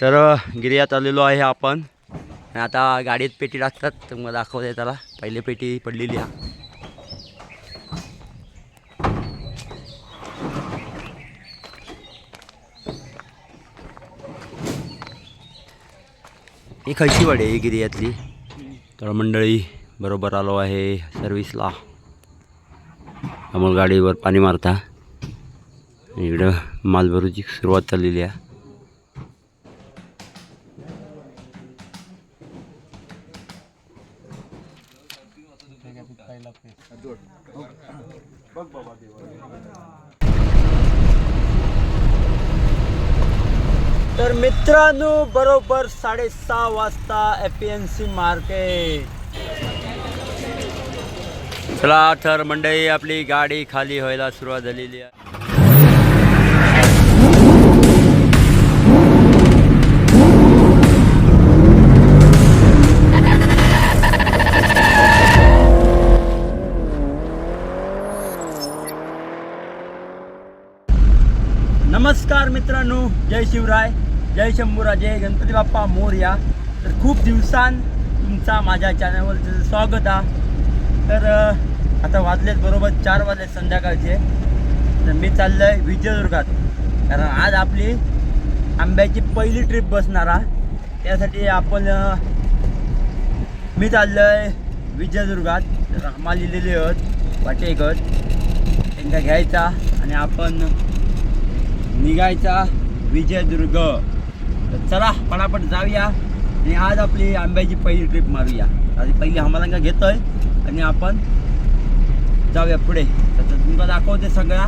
तर गिर्यात आलेलो आहे आपण. आता गाडीत पेटी टाकतात. तर मग दाखवते त्याला. पहिली पेटी पडलेली आहे. ही खयची वाडी आहे ही गिर्यातली. तर मंडळी बरोबर आलो आहे सर्विसला अमोल गाडीवर पाणी मारता. इकडं मालभरूची सुरुवात चाललेली आहे तर मित्रांनो बरोबर साडेसहा वाजता A P N C market. चला तर मंडळी आपली गाडी खाली व्हायला सुरुवात झालेली आहे. नमस्कार मित्रांनो जय शिवराय. जय शंभूराजे गणपती बाप्पा मोर्या. तर खूप दिवसां तुमचा माझ्या चॅनलवर स्वागत आहे तर आता वाजलेत बरोबर चार वाजले संध्याकाळचे. तर मी चाललो आहे विजयदुर्गात. कारण आज आपली आंब्याची पहिली ट्रिप बसणार आहे त्यासाठी आपण मी चाललो आहे विजयदुर्गात. तर आम्हाला लिहिलेले आहेत वाटेकत त्यांना घ्यायचा आणि आपण निघायचा विजयदुर्ग. तर चला पटापट जाऊया आणि आज आपली आंब्याची पहिली ट्रिप मारूया. आधी पहिली हमालांका घेतोय आणि आपण जाऊया पुढे. तर तुमका दाखवते सगळा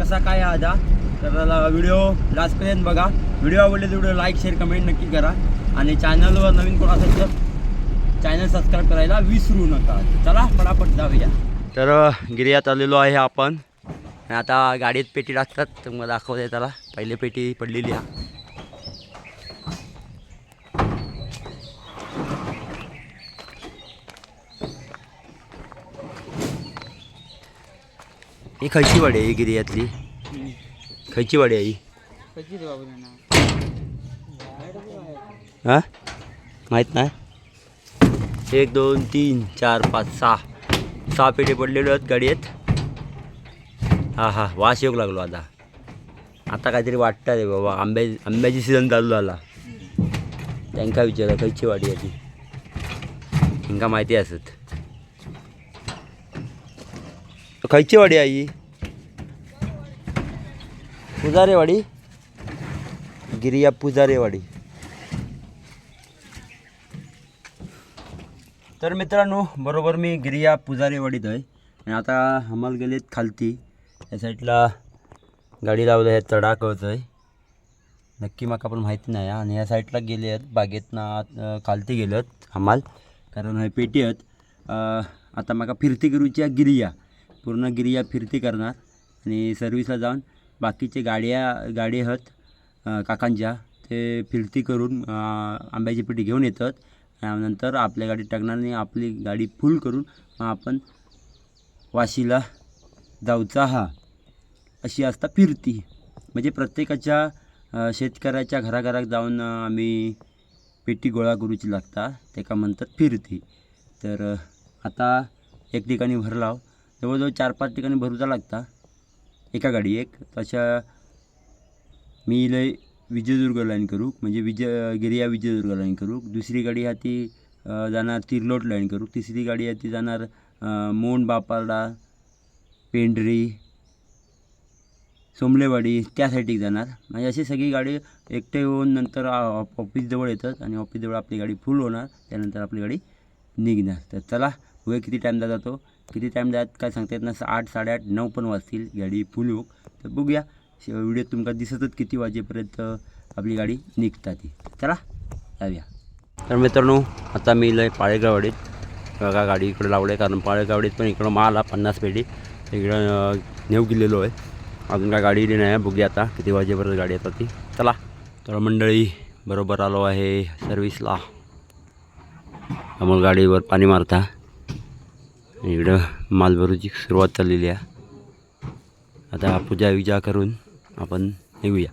कसा काय आहे तर व्हिडिओ लास्टपर्यंत बघा. व्हिडिओ आवडले तर व्हिडिओ लाईक शेअर कमेंट नक्की करा. आणि चॅनलवर नवीन कोण असेल तर चॅनल सबस्क्राईब करायला विसरू नका. चला पटापट जाऊया. तर गिर्यात आलेलो आहे आपण. आता गाडीत पेटी टाकतात. तर मग दाखवते त्याला. पहिली पेटी पडलेली आहे. ही खयची वाडी आहे ही गिर्यातली खयची वाडी आहे ही. माहीत नाही? एक दोन तीन चार पाच सहा. सहा पेटे पडलेले आहेत गाडीत हा हा. वास येऊ लागलो आता. आता काहीतरी वाटतं रे बाबा. आंब्या आंब्याची सीझन चालू झाला. त्यांना विचारा खयची वाडी आहे ती. माहिती असत? खयची वाडी आई। पुजारेवाडी। गिरिया पुजारेवाडी। तर मित्रांनो बरोबर मी गिरिया पुजारेवाडीत आहे. आणि आता हमाल गेलेत खालती. या साईडला गाडी लावलं आहे तडाकच आहे. नक्की माका पण माहिती नाही आणि या साईडला गेले आहेत बागेतनं खालती गेलेत हमाल. कारण हे पेटी आहेत. आता माका फिरती करूच्या गिरिया. पूर्ण गिरिया फिरती करणार आणि सर्विसला जाऊन बाकीचे गाड्या गाडी आहेत काकांच्या ते फिरती करून आंब्याची पेटी घेऊन येतात. आणि नंतर आपल्या गाडीत टाकणार आणि आपली गाडी फुल करून मग आपण वाशीला जाऊचा हा. अशी असता फिरती. म्हणजे प्रत्येकाच्या शेतकऱ्याच्या घराघरात जाऊन आम्ही पेटी गोळा करूची लागता. त्याका म्हणतात फिरती. तर आता एक ठिकाणी भरलाव. जवळजवळ चार पाच ठिकाणी भरूचा लागता. एका गाडी एक. तशा मी लय विजयदुर्ग लाईन करू म्हणजे विजय गिरिया विजयदुर्ग लाईन करू. दुसरी गाडी हा ती जाणार तिरलोट लाईन करू. तिसरी गाडी आहे ती जाणार मोंड बापारडा पेंढरी सोमलेवाडी त्यासाठी जाणार. म्हणजे अशी सगळी गाडी एकटे होऊन नंतर ऑफिसजवळ येतात आणि ऑफिसजवळ आपली गाडी फुल होणार. त्यानंतर आपली गाडी निघणार. तर चला बघूया किती टाईम जातो? किती टाईम जात? काय सांगता येत नसं आठ साडेआठ नऊ पण वाजतील गाडी फुल होऊ तर बघूया. व्हिडिओ तुमका दिसतच किती वाजेपर्यंत आपली गाडी निघता ती. चला जाऊया. तर मित्रांनो आता मी लय पाळेगावडीत बघा गाडी इकडं लावलं आहे कारण पाळेगावडीत पण इकडं माल आहे पन्नास पेटी इकडं नेऊ गेलेलो आहे. अजून काय गाडी नाही आहे. बघूया आता किती वाजेपर्यंत गाडी येतात ती. चला. तर मंडळी बरोबर आलो आहे सर्विसला अमोल गाडीवर पाणी मारता. इकडं मालभरूची सुरुवात चाललेली आहे. आता पूजा विजा करून आपण निघूया.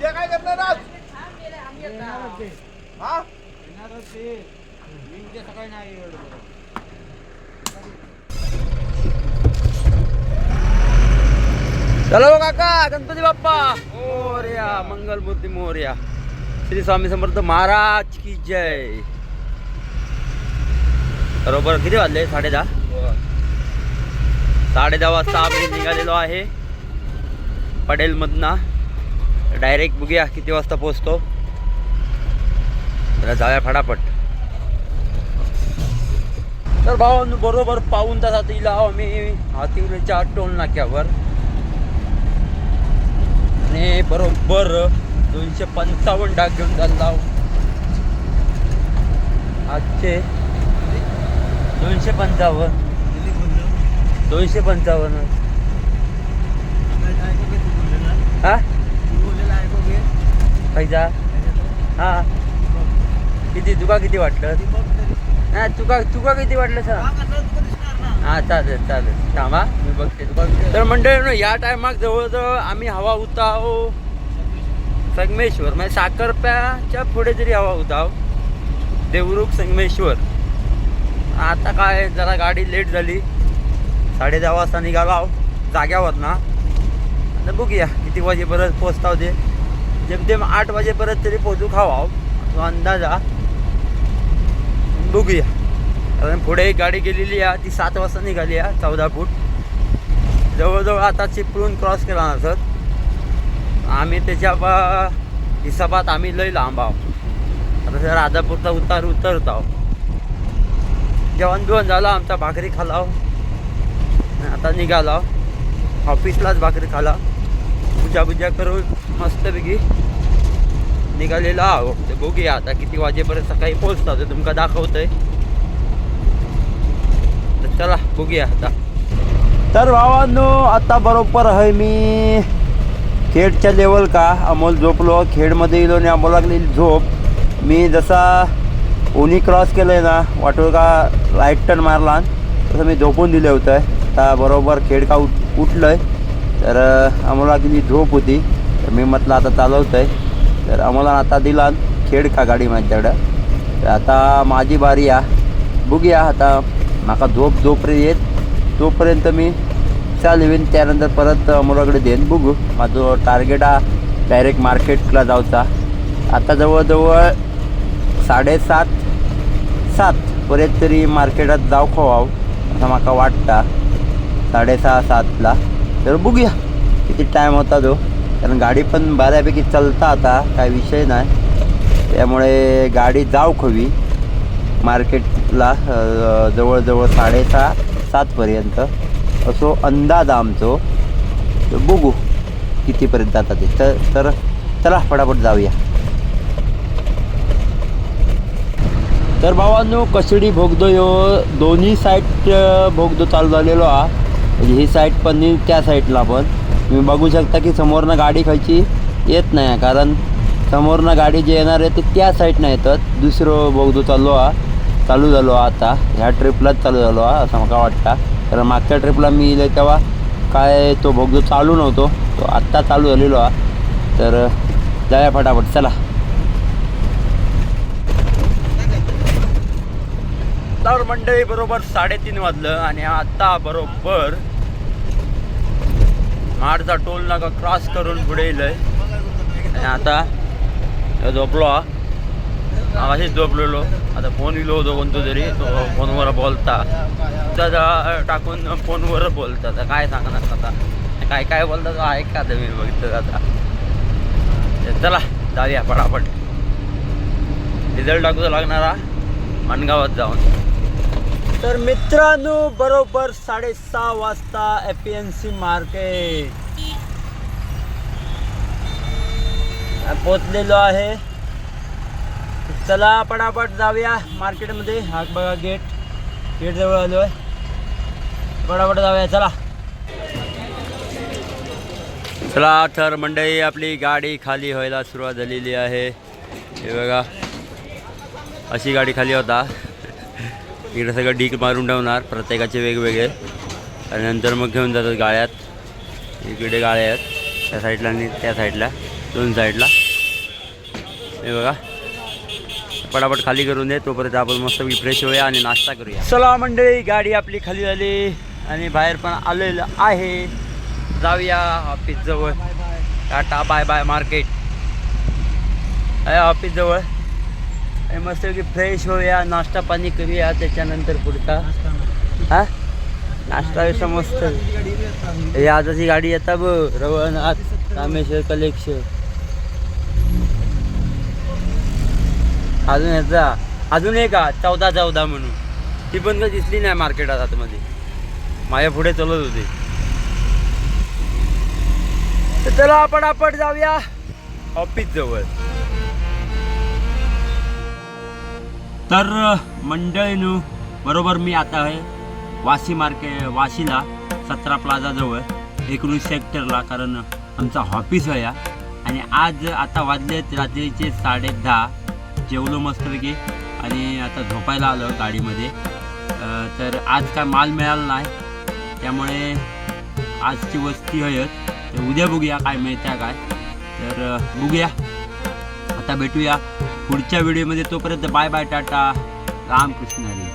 ते काय करणार आज? हा? चलो काका गणपती बाप्पा. मोर्या मंगलमूर्ती मोर्या. श्री स्वामी समर्थ महाराज की जय. बरोबर किती वाजले? साडे दहा साडे दहा वाजता आम्ही निघालेलो आहे. पडेलमधनं. डायरेक्ट बघूया किती वाजता पोचतो जरा जाऊया फटाफट. तर भाऊ बरोबर पाऊन तासात येईल आम्ही हातिवलीच्या टोल नाक्यावर. आणि बरोबर दोनशे पंचावन्न डाग घेऊन चालला आजचे दोनशे पंचावन्न. दोनशे पंचावन्न. हा? पैसा? हा. किती? तुका किती वाटलं? हा तुका तुका किती वाटलं सर? हा चालेल चालेल. थांबा मी बघते. तुका तर मंडळी या टायमाक जवळजवळ आम्ही हवा उताव संगमेश्वर म्हणजे साखरप्याच्या पुढे जरी हवा उताव देवरुख संगमेश्वर. आता काय जरा गाडी लेट झाली. साडे दहा वाजता निघालो जाग्यावर ना. आता बघूया किती वाजेपर्यंत पोचताव ते जेमतेम आठ वाजेपर्यंत तरी पोचू खावा तो अंदाजा बघूया. कारण पुढे एक गाडी गेलेली आहे. ती सात वाजता निघाली आहे चौदा फूट. जवळजवळ आता चिपळून क्रॉस केला नसत आम्ही त्याच्या बा- हिसाबात आम्ही लय लांब आहोत. आता राधापूरचा उतार उतरत आहोत जेवण बिवण झालं आमचा भाकरी खालाव आता निघाला. ऑफिसलाच भाकरी खाला. पूजा बुजा करून मस्तपैकी निघालेला. आहो ते बघूया आता किती वाजेपर्यंत सकाळी पोहोचता ते तुमका दाखवतंय. तर चला बघूया आता. तर भावांनो आता बरोबर आहे मी खेडच्या लेवल का? अमोल झोपलो. खेडमध्ये गेलो आणि अमोल लागलेली झोप. मी जसा ओनी क्रॉस केलं आहे ना वाटोळ का राईट टर्न मारला. तसं मी झोपून दिलं होतं. आता बरोबर खेड उठ उठलं आहे तर आम्हाला दिली झोप होती. तर मी म्हटलं आता चालवतं आहे तर अमोला आता दिला खेडका गाडी माझ्याकडं तर आता माझी बारी आहे बघूया आता माका झोप जोपर्यंत येत तोपर्यंत मी चालवीन. त्यानंतर परत अमोलाकडे देईन. बघू. माझं टार्गेट हा डायरेक्ट मार्केटला जाऊचा. आता जवळजवळ साडेसात सातपर्यंत तरी मार्केटात जाऊ खवाव असं म्हाका वाटतं साडेसहा सातला. तर बघूया किती टाईम होता तो. कारण गाडी पण बऱ्यापैकी चालता आता काय विषय नाही. त्यामुळे गाडी जाऊ खवी. मार्केटला जवळजवळ साडेसहा सातपर्यंत असो अंदाज आमचो. तर बघू कितीपर्यंत जातात ते. तर तर चला फटाफट जाऊया. तर भावांनो कसडी भोगदो ह्यो दोन्ही साईड भोगदो चालू झालेलो हा. म्हणजे ही साईड पण त्या साईडला पण. तुम्ही बघू शकता की समोरनं गाडी खायची येत नाही कारण समोरनं गाडी जे येणार आहे ते त्या साईडनं येतात. दुसरं बघतो चाललो हा चालू झालो आता. ह्या ट्रिपलाच चालू झालो हा असं मला वाटतं. कारण मागच्या ट्रिपला मी इले तेव्हा काय तो बघतो चालू नव्हतो तो आत्ता चालू झालेलो हा तर जाया फटाफट चला. तर मंडळी बरोबर साडेतीन वाजलं आणि आत्ता बरोबर माडचा टोल नाका क्रॉस करून पुढे येईल आणि आता झोपलो हा. अशीच झोपलेलो. आता फोन इलो होतो कोणतो तरी तो फोनवर बोलता. त्याचा टाकून फोनवर बोलता. तर काय सांगणार आता? काय काय बोलता तो ऐका आता मी बघितलं आता चला जाऊया पटापट डिझेल टाकू लागणारा मनगावात जाऊन. तर मित्रांनो बरोबर साडेसहा वाजता एपीएमसी मार्केट. पोचलेलो आहे. चला पटापट जाऊया मार्केटमध्ये. हा बघा गेट. गेट जवळ आलो आहे पटापट जाऊया चला. चला तर मंडळी आपली गाडी खाली व्हायला सुरुवात झालेली आहे. हे बघा. अशी गाडी खाली होता. इकडे सगळं डीक मारून ठेवणार प्रत्येकाचे वेगवेगळे. आणि नंतर मग घेऊन जातात गाळ्यात. इकडे गाळ्या आहेत त्या साईडला आणि त्या साईडला दोन साईडला. हे बघा. पटापट खाली करून दे तोपर्यंत आपण मस्त फ्रेश होऊया आणि नाश्ता करूया. चला मंडळी गाडी आपली खाली झाली आणि बाहेर पण आलेलं आहे. जाऊया ऑफिस जवळ. टाटा बाय बाय मार्केट आहे ऑफिस जवळ. मस्त की फ्रेश होऊया नाश्ता पाणी करूया त्याच्यानंतर पुढचा. हा? नाश्ता बिष्टा मस्त. हे आजची गाडी येता बघ रवळनाथ रामेश्वर कलेक्शन अजून याचा अजून एक का चौदा चौदा म्हणून. ती पण का दिसली नाही मार्केटात आतमध्ये. माझ्या पुढे चलत होते. तर चला आपण जाऊया. ऑफिस जवळ. तर मंडळीनू बरोबर मी आता आहे वाशी मार्के वाशीला सतरा प्लाझाजवळ एकोणीस सेक्टरला कारण आमचा ऑफिस आहे आणि आज आता वाजलेत रात्रीचे साडे दहा. जेवलो मस्तपैकी आणि आता झोपायला आलो गाडीमध्ये. तर आज काय माल मिळाला नाही. त्यामुळे आजची वस्ती हयत तर उद्या बघूया काय मिळत्या काय. तर बघूया. आता भेटूया. पुढच्या व्हिडिओमध्ये तोपर्यंत बाय बाय टाटा. रामकृष्ण हरी.